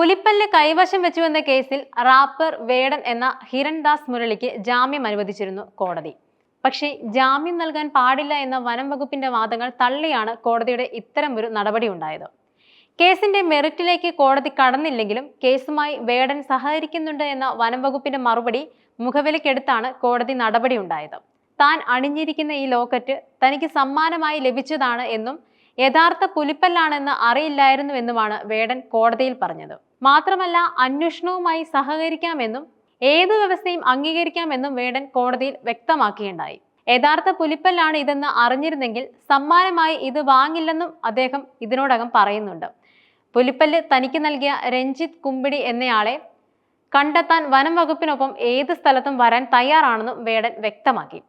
പുലിപ്പല്ല് കൈവശം വെച്ചുവെന്ന കേസിൽ റാപ്പർ വേടൻ എന്ന ഹിരൺദാസ് മുരളിക്ക് ജാമ്യം അനുവദിച്ചിരുന്നു കോടതി. പക്ഷേ ജാമ്യം നൽകാൻ പാടില്ല എന്ന വനം വകുപ്പിന്റെ വാദങ്ങൾ തള്ളിയാണ് കോടതിയുടെ ഇത്തരമൊരു നടപടി ഉണ്ടായത് കേസിന്റെ മെറിറ്റിലേക്ക് കോടതി കടന്നില്ലെങ്കിലും കേസുമായി വേടൻ സഹകരിക്കുന്നുണ്ട് എന്ന വനം വകുപ്പിന്റെ മറുപടി മുഖവിലക്കെടുത്താണ് കോടതി നടപടി ഉണ്ടായത് താൻ അണിഞ്ഞിരിക്കുന്ന ഈ ലോക്കറ്റ് തനിക്ക് സമ്മാനമായി ലഭിച്ചതാണ് എന്നും യഥാർത്ഥ പുലിപ്പല്ലാണെന്ന് അറിയില്ലായിരുന്നുവെന്നുമാണ് വേടൻ കോടതിയിൽ പറഞ്ഞത്. മാത്രമല്ല അന്വേഷണവുമായി സഹകരിക്കാമെന്നും ഏതു വ്യവസ്ഥയും അംഗീകരിക്കാമെന്നും വേടൻ കോടതിയിൽ വ്യക്തമാക്കിയുണ്ടായി. യഥാർത്ഥ പുലിപ്പല്ലാണ് ഇതെന്ന് അറിഞ്ഞിരുന്നെങ്കിൽ സമ്മാനമായി ഇത് വാങ്ങില്ലെന്നും അദ്ദേഹം ഇതിനോടകം പറയുന്നുണ്ട്. പുലിപ്പല്ല് തനിക്ക് നൽകിയ രഞ്ജിത്ത് കുമ്പിടി എന്നയാളെ കണ്ടെത്താൻ വനം വകുപ്പിനൊപ്പം ഏത് സ്ഥലത്തും വരാൻ തയ്യാറാണെന്നും വേടൻ വ്യക്തമാക്കി.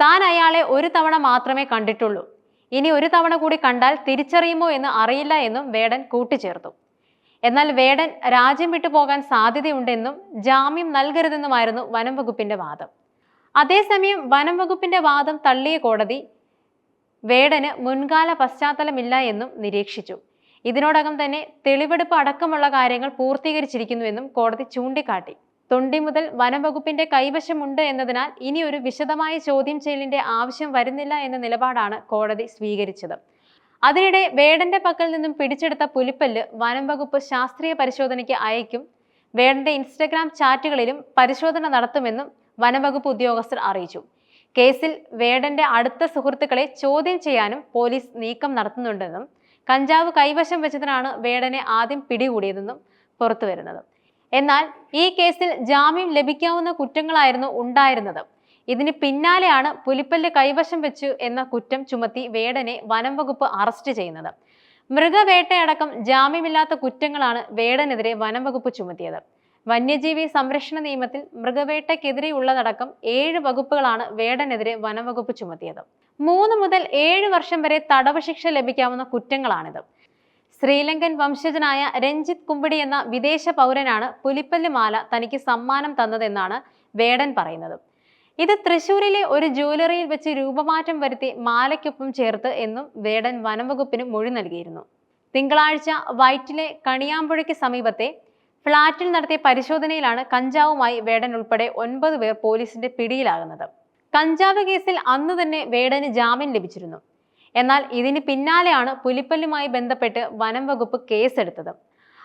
താൻ അയാളെ ഒരു തവണ മാത്രമേ കണ്ടിട്ടുള്ളൂ. ഇനി ഒരു തവണ കൂടി കണ്ടാൽ തിരിച്ചറിയുമോ എന്ന് അറിയില്ല എന്നും വേടൻ കൂട്ടിച്ചേർത്തു. എന്നാൽ വേടൻ രാജ്യം വിട്ടു പോകാൻ സാധ്യതയുണ്ടെന്നും ജാമ്യം നൽകരുതെന്നുമായിരുന്നു വനം വകുപ്പിന്റെ വാദം. അതേസമയം വനം വകുപ്പിന്റെ വാദം തള്ളിയ കോടതി വേടന് മുൻകാല പശ്ചാത്തലമില്ല എന്നും നിരീക്ഷിച്ചു. ഇതിനോടകം തന്നെ തെളിവെടുപ്പ് അടക്കമുള്ള കാര്യങ്ങൾ പൂർത്തീകരിച്ചിരിക്കുന്നുവെന്നും കോടതി ചൂണ്ടിക്കാട്ടി. തൊണ്ടി മുതൽ വനംവകുപ്പിന്റെ കൈവശമുണ്ട് എന്നതിനാൽ ഇനി ഒരു വിശദമായ ചോദ്യം ചെയ്യലിന്റെ ആവശ്യം വരുന്നില്ല എന്ന നിലപാടാണ് കോടതി സ്വീകരിച്ചത്. അതിനിടെ വേടന്റെ പക്കൽ നിന്നും പിടിച്ചെടുത്ത പുലിപ്പല്ല് വനം വകുപ്പ് ശാസ്ത്രീയ പരിശോധനയ്ക്ക് അയക്കും. വേടന്റെ ഇൻസ്റ്റഗ്രാം ചാറ്റുകളിലും പരിശോധന നടത്തുമെന്നും വനംവകുപ്പ് ഉദ്യോഗസ്ഥർ അറിയിച്ചു. കേസിൽ വേടന്റെ അടുത്ത സുഹൃത്തുക്കളെ ചോദ്യം ചെയ്യാനും പോലീസ് നീക്കം നടത്തുന്നുണ്ടെന്നും കഞ്ചാവ് കൈവശം വെച്ചതിനാണ് വേടനെ ആദ്യം പിടികൂടിയതെന്നും പുറത്തുവരുന്നത്. എന്നാൽ ഈ കേസിൽ ജാമ്യം ലഭിക്കാവുന്ന കുറ്റങ്ങളായിരുന്നു ഉണ്ടായിരുന്നത്. ഇതിന് പിന്നാലെയാണ് പുലിപ്പല്ല് കൈവശം വെച്ചു എന്ന കുറ്റം ചുമത്തി വേടനെ വനം വകുപ്പ് അറസ്റ്റ് ചെയ്യുന്നത്. മൃഗവേട്ടയടക്കം ജാമ്യമില്ലാത്ത കുറ്റങ്ങളാണ് വേടനെതിരെ വനം വകുപ്പ് ചുമത്തിയത്. വന്യജീവി സംരക്ഷണ നിയമത്തിൽ മൃഗവേട്ടയ്ക്കെതിരെയുള്ളതടക്കം ഏഴ് വകുപ്പുകളാണ് വേടനെതിരെ വനം വകുപ്പ് ചുമത്തിയത്. മൂന്ന് മുതൽ ഏഴ് വർഷം വരെ തടവ് ശിക്ഷ ലഭിക്കാവുന്ന കുറ്റങ്ങളാണിത്. ശ്രീലങ്കൻ വംശജനായ രഞ്ജിത്ത് കുമ്പിടി എന്ന വിദേശ പൗരനാണ് പുലിപ്പല്ല് മാല തനിക്ക് സമ്മാനം തന്നതെന്നാണ് വേടൻ പറയുന്നത്. ഇത് തൃശൂരിലെ ഒരു ജ്വല്ലറിയിൽ വെച്ച് രൂപമാറ്റം വരുത്തി മാലയ്ക്കൊപ്പം ചേർത്ത് എന്നും വേടൻ വനംവകുപ്പിന് മൊഴി നൽകിയിരുന്നു. തിങ്കളാഴ്ച വൈറ്റിലെ കണിയാമ്പുഴയ്ക്ക് സമീപത്തെ ഫ്ളാറ്റിൽ നടത്തിയ പരിശോധനയിലാണ് കഞ്ചാവുമായി വേടൻ ഉൾപ്പെടെ ഒൻപത് പേർ പോലീസിന്റെ പിടിയിലാകുന്നത്. കഞ്ചാവ് കേസിൽ അന്ന് തന്നെ വേടന് ജാമ്യം ലഭിച്ചിരുന്നു. എന്നാൽ ഇതിന് പിന്നാലെയാണ് പുലിപ്പല്ലുമായി ബന്ധപ്പെട്ട് വനംവകുപ്പ് കേസെടുത്തത്.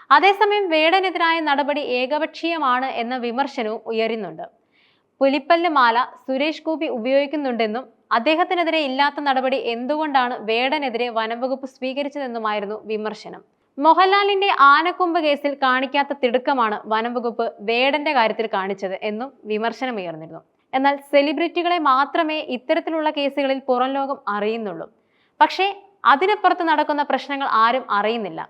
അതേസമയം വേടനെതിരായ നടപടി ഏകപക്ഷീയമാണ് എന്ന വിമർശനവും ഉയരുന്നുണ്ട്. പുലിപ്പല്ല് മാല സുരേഷ് ഗോപി ഉപയോഗിക്കുന്നുണ്ടെന്നും അദ്ദേഹത്തിനെതിരെ ഇല്ലാത്ത നടപടി എന്തുകൊണ്ടാണ് വേടനെതിരെ വനംവകുപ്പ് സ്വീകരിച്ചതെന്നുമായിരുന്നു വിമർശനം. മോഹൻലാലിന്റെ ആനക്കൊമ്പ് കേസിൽ കാണിക്കാത്ത തിടുക്കമാണ് വനംവകുപ്പ് വേടന്റെ കാര്യത്തിൽ കാണിച്ചത് എന്നും വിമർശനമുയർന്നിരുന്നു. എന്നാൽ സെലിബ്രിറ്റികളെ മാത്രമേ ഇത്തരത്തിലുള്ള കേസുകളിൽ പുറം ലോകം അറിയുന്നുള്ളൂ. പക്ഷേ അതിനപ്പുറത്ത് നടക്കുന്ന പ്രശ്നങ്ങൾ ആരും അറിയുന്നില്ല.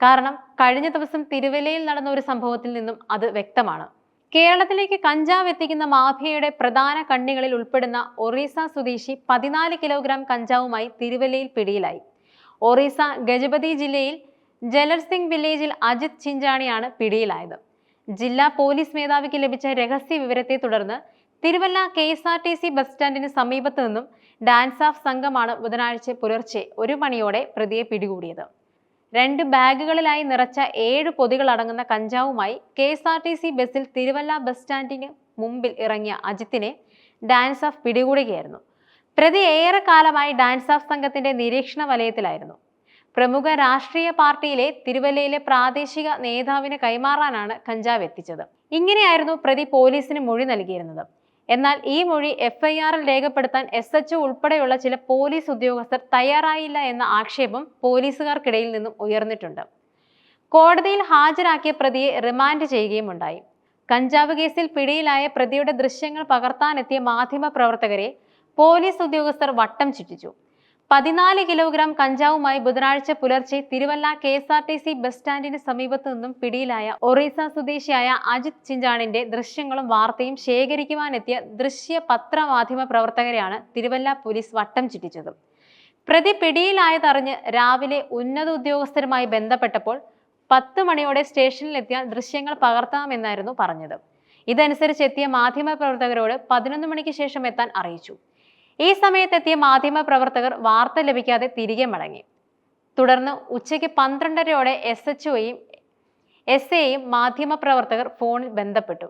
കാരണം കഴിഞ്ഞ ദിവസം തിരുവല്ലയിൽ നടന്ന ഒരു സംഭവത്തിൽ നിന്നും അത് വ്യക്തമാണ്. കേരളത്തിലേക്ക് കഞ്ചാവ് എത്തിക്കുന്ന മാഫിയയുടെ പ്രധാന കണ്ണികളിൽ ഉൾപ്പെടുന്ന ഒറീസ സ്വദേശി പതിനാല് കിലോഗ്രാം കഞ്ചാവുമായി തിരുവല്ലയിൽ പിടിയിലായി. ഒറീസ ഗജപതി ജില്ലയിൽ ജലർസിംഗ് വില്ലേജിൽ അജിത് ചിഞ്ചാണിയാണ് പിടിയിലായത്. ജില്ലാ പോലീസ് മേധാവിക്ക് ലഭിച്ച രഹസ്യ വിവരത്തെ തുടർന്ന് Thiruvalla K S R T C bus സ്റ്റാൻഡിന് സമീപത്തു നിന്നും ഡാൻസ് ഓഫ് സംഘമാണ് ബുധനാഴ്ച പുലർച്ചെ ഒരു മണിയോടെ പ്രതിയെ പിടികൂടിയത്. രണ്ട് ബാഗുകളിലായി നിറച്ച ഏഴ് പൊതികൾ അടങ്ങുന്ന കഞ്ചാവുമായി K S R T C ബസ്സിൽ തിരുവല്ല ബസ് സ്റ്റാൻഡിന് മുമ്പിൽ ഇറങ്ങിയ അജിത്തിനെ ഡാൻസ് ഓഫ് പിടികൂടുകയായിരുന്നു. പ്രതി ഏറെക്കാലമായി ഡാൻസ് ഓഫ് സംഘത്തിന്റെ നിരീക്ഷണ വലയത്തിലായിരുന്നു. പ്രമുഖ രാഷ്ട്രീയ പാർട്ടിയിലെ തിരുവല്ലയിലെ പ്രാദേശിക നേതാവിന് കൈമാറാനാണ് കഞ്ചാവ് എത്തിച്ചത്. ഇങ്ങനെയായിരുന്നു പ്രതി പോലീസിന് മൊഴി നൽകിയിരുന്നത്. എന്നാൽ ഈ മൊഴി എഫ്ഐആറിൽ രേഖപ്പെടുത്താൻ എസ് എച്ച് ഉൾപ്പെടെയുള്ള ചില പോലീസ് ഉദ്യോഗസ്ഥർ തയ്യാറായില്ല എന്ന ആക്ഷേപം പോലീസുകാർക്കിടയിൽ നിന്നും ഉയർന്നിട്ടുണ്ട്. കോടതിയിൽ ഹാജരാക്കിയ പ്രതിയെ റിമാൻഡ് ചെയ്യുകയുമുണ്ടായി കഞ്ചാവ് കേസിൽ പിടിയിലായ പ്രതിയുടെ ദൃശ്യങ്ങൾ പകർത്താനെത്തിയ മാധ്യമ പ്രവർത്തകരെ പോലീസ് ഉദ്യോഗസ്ഥർ വട്ടം ചുറ്റിച്ചു. പതിനാല് കിലോഗ്രാം കഞ്ചാവുമായി ബുധനാഴ്ച പുലർച്ചെ Thiruvalla K S R T C bus സ്റ്റാൻഡിന് സമീപത്തു നിന്നും പിടിയിലായ ഒറീസ സ്വദേശിയായ അജിത് ചിഞ്ചാണിന്റെ ദൃശ്യങ്ങളും വാർത്തയും ശേഖരിക്കുവാനെത്തിയ ദൃശ്യ പത്രമാധ്യമ പ്രവർത്തകരെയാണ് തിരുവല്ല പോലീസ് വട്ടം ചുറ്റിച്ചത്. പ്രതി പിടിയിലായതറിഞ്ഞ് രാവിലെ ഉന്നത ഉദ്യോഗസ്ഥരുമായി ബന്ധപ്പെട്ടപ്പോൾ പത്ത് മണിയോടെ സ്റ്റേഷനിലെത്തിയ ദൃശ്യങ്ങൾ പകർത്താമെന്നായിരുന്നു പറഞ്ഞത്. ഇതനുസരിച്ച് എത്തിയ മാധ്യമ പ്രവർത്തകരോട് പതിനൊന്ന് മണിക്ക് ശേഷം എത്താൻ അറിയിച്ചു. ഈ സമയത്തെത്തിയ മാധ്യമ പ്രവർത്തകർ വാർത്ത ലഭിക്കാതെ തിരികെ മടങ്ങി. തുടർന്ന് ഉച്ചയ്ക്ക് പന്ത്രണ്ടരയോടെ എസ് എച്ച് ഒയും എസ് എയും മാധ്യമപ്രവർത്തകർ ഫോണിൽ ബന്ധപ്പെട്ടു.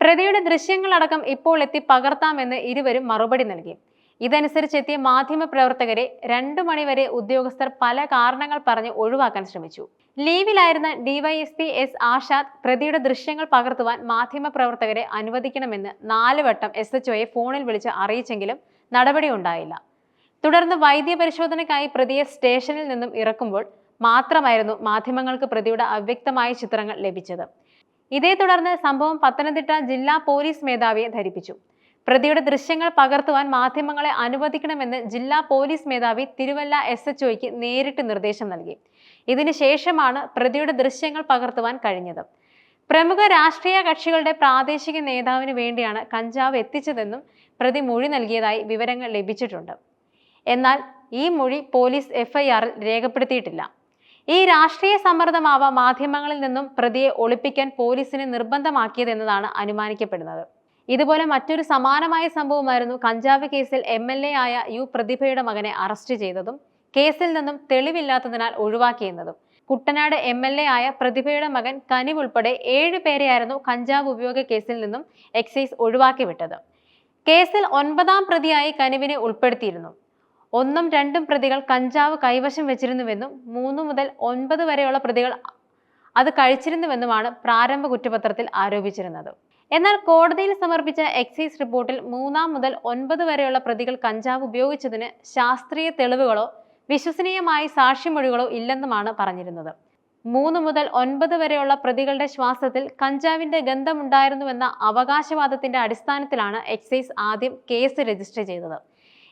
പ്രതിയുടെ ദൃശ്യങ്ങളടക്കം ഇപ്പോൾ എത്തി പകർത്താമെന്ന് ഇരുവരും മറുപടി നൽകി. ഇതനുസരിച്ച് എത്തിയ മാധ്യമപ്രവർത്തകരെ രണ്ടു മണിവരെ ഉദ്യോഗസ്ഥർ പല കാരണങ്ങൾ പറഞ്ഞ് ഒഴിവാക്കാൻ ശ്രമിച്ചു. ലീവിലായിരുന്ന ഡിവൈഎസ്പി എസ് ആഷാദ് പ്രതിയുടെ ദൃശ്യങ്ങൾ പകർത്തുവാൻ മാധ്യമപ്രവർത്തകരെ അനുവദിക്കണമെന്ന് നാല് വട്ടം എസ് എച്ച് ഫോണിൽ വിളിച്ച് അറിയിച്ചെങ്കിലും നടപടി തുടർന്ന് വൈദ്യ പരിശോധനയ്ക്കായി പ്രതിയെ സ്റ്റേഷനിൽ നിന്നും ഇറക്കുമ്പോൾ മാത്രമായിരുന്നു മാധ്യമങ്ങൾക്ക് പ്രതിയുടെ അവ്യക്തമായ ചിത്രങ്ങൾ ലഭിച്ചത്. ഇതേ തുടർന്ന് സംഭവം പത്തനംതിട്ട ജില്ലാ പോലീസ് മേധാവിയെ ധരിപ്പിച്ചു. പ്രതിയുടെ ദൃശ്യങ്ങൾ പകർത്തുവാൻ മാധ്യമങ്ങളെ അനുവദിക്കണമെന്ന് ജില്ലാ പോലീസ് മേധാവി തിരുവല്ല എസ് എച്ച് ഒയ്ക്ക് നേരിട്ട് നിർദ്ദേശം നൽകി. ഇതിനു ശേഷമാണ് പ്രതിയുടെ ദൃശ്യങ്ങൾ പകർത്തുവാൻ കഴിഞ്ഞത്. പ്രമുഖ രാഷ്ട്രീയ കക്ഷികളുടെ പ്രാദേശിക നേതാവിന് വേണ്ടിയാണ് കഞ്ചാവ് എത്തിച്ചതെന്നും പ്രതി മൊഴി നൽകിയതായി വിവരങ്ങൾ ലഭിച്ചിട്ടുണ്ട്. എന്നാൽ ഈ മൊഴി പോലീസ് എഫ്ഐആറിൽ രേഖപ്പെടുത്തിയിട്ടില്ല. ഈ രാഷ്ട്രീയ സമ്മർദ്ദമാവാം മാധ്യമങ്ങളിൽ നിന്നും പ്രതിയെ ഒളിപ്പിക്കാൻ പോലീസിനെ നിർബന്ധമാക്കിയതെന്നതാണ് അനുമാനിക്കപ്പെടുന്നത്. ഇതുപോലെ മറ്റൊരു സമാനമായ സംഭവമായിരുന്നു കഞ്ചാവ് കേസിൽ എം എൽ എ ആയ യു പ്രതിഭയുടെ മകനെ അറസ്റ്റ് ചെയ്തതും കേസിൽ നിന്നും തെളിവില്ലാത്തതിനാൽ ഒഴിവാക്കിയെന്നതും. കുട്ടനാട് എം എൽ എ ആയ പ്രതിഭയുടെ മകൻ കനിവ് ഉൾപ്പെടെ ഏഴ് പേരെയായിരുന്നു കഞ്ചാവ് ഉപയോഗ കേസിൽ നിന്നും എക്സൈസ് ഒഴിവാക്കി വിട്ടത് കേസിൽ ഒൻപതാം പ്രതിയായി കനിവിനെ ഉൾപ്പെടുത്തിയിരുന്നു. ഒന്നും രണ്ടും പ്രതികൾ കഞ്ചാവ് കൈവശം വെച്ചിരുന്നുവെന്നും മൂന്ന് മുതൽ ഒൻപത് വരെയുള്ള പ്രതികൾ അത് കഴിച്ചിരുന്നുവെന്നുമാണ് പ്രാരംഭ കുറ്റപത്രത്തിൽ ആരോപിച്ചിരുന്നത്. എന്നാൽ കോടതിയിൽ സമർപ്പിച്ച എക്സൈസ് റിപ്പോർട്ടിൽ മൂന്നാം മുതൽ ഒൻപത് വരെയുള്ള പ്രതികൾ കഞ്ചാവ് ഉപയോഗിച്ചതിന് ശാസ്ത്രീയ തെളിവുകളോ വിശ്വസനീയമായ സാക്ഷിമൊഴികളോ ഇല്ലെന്നുമാണ് പറഞ്ഞിരുന്നത്. മൂന്ന് മുതൽ ഒൻപത് വരെയുള്ള പ്രതികളുടെ ശ്വാസത്തിൽ കഞ്ചാവിന്റെ ഗന്ധമുണ്ടായിരുന്നുവെന്ന അവകാശവാദത്തിന്റെ അടിസ്ഥാനത്തിലാണ് എക്സൈസ് ആദ്യം കേസ് രജിസ്റ്റർ ചെയ്തത്.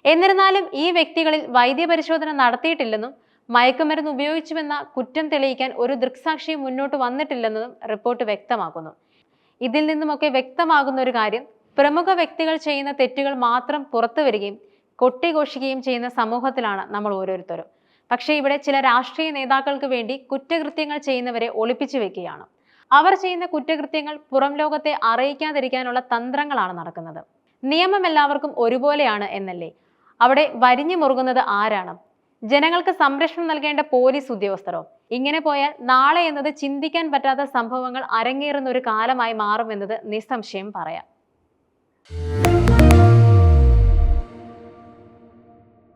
എന്നിരുന്നാലും ഈ വ്യക്തികളിൽ വൈദ്യപരിശോധന നടത്തിയിട്ടില്ലെന്നും മയക്കുമരുന്ന് ഉപയോഗിച്ചുവെന്ന കുറ്റം തെളിയിക്കാൻ ഒരു ദൃക്സാക്ഷിയും മുന്നോട്ട് വന്നിട്ടില്ലെന്നതും റിപ്പോർട്ട് വ്യക്തമാക്കുന്നു. ഇതിൽ നിന്നുമൊക്കെ വ്യക്തമാകുന്ന ഒരു കാര്യം പ്രമുഖ വ്യക്തികൾ ചെയ്യുന്ന തെറ്റുകൾ മാത്രം പുറത്തു വരികയും കൊട്ടിഘോഷിക്കുകയും ചെയ്യുന്ന സമൂഹത്തിലാണ് നമ്മൾ ഓരോരുത്തരും. പക്ഷേ ഇവിടെ ചില രാഷ്ട്രീയ നേതാക്കൾക്ക് വേണ്ടി കുറ്റകൃത്യങ്ങൾ ചെയ്യുന്നവരെ ഒളിപ്പിച്ചു വെക്കുകയാണ്. അവർ ചെയ്യുന്ന കുറ്റകൃത്യങ്ങൾ പുറം ലോകത്തെ അറിയിക്കാതിരിക്കാനുള്ള തന്ത്രങ്ങളാണ് നടക്കുന്നത്. നിയമം എല്ലാവർക്കും ഒരുപോലെയാണ് എന്നല്ലേ? അവിടെ വരിഞ്ഞു മുറുകുന്നത് ആരാണ്? ജനങ്ങൾക്ക് സംരക്ഷണം നൽകേണ്ട പോലീസ് ഉദ്യോഗസ്ഥരോ? ഇങ്ങനെ പോയാൽ നാളെ എന്നത് ചിന്തിക്കാൻ പറ്റാത്ത സംഭവങ്ങൾ അരങ്ങേറുന്ന ഒരു കാലമായി മാറുമെന്നത് നിസ്സംശയം പറയാം.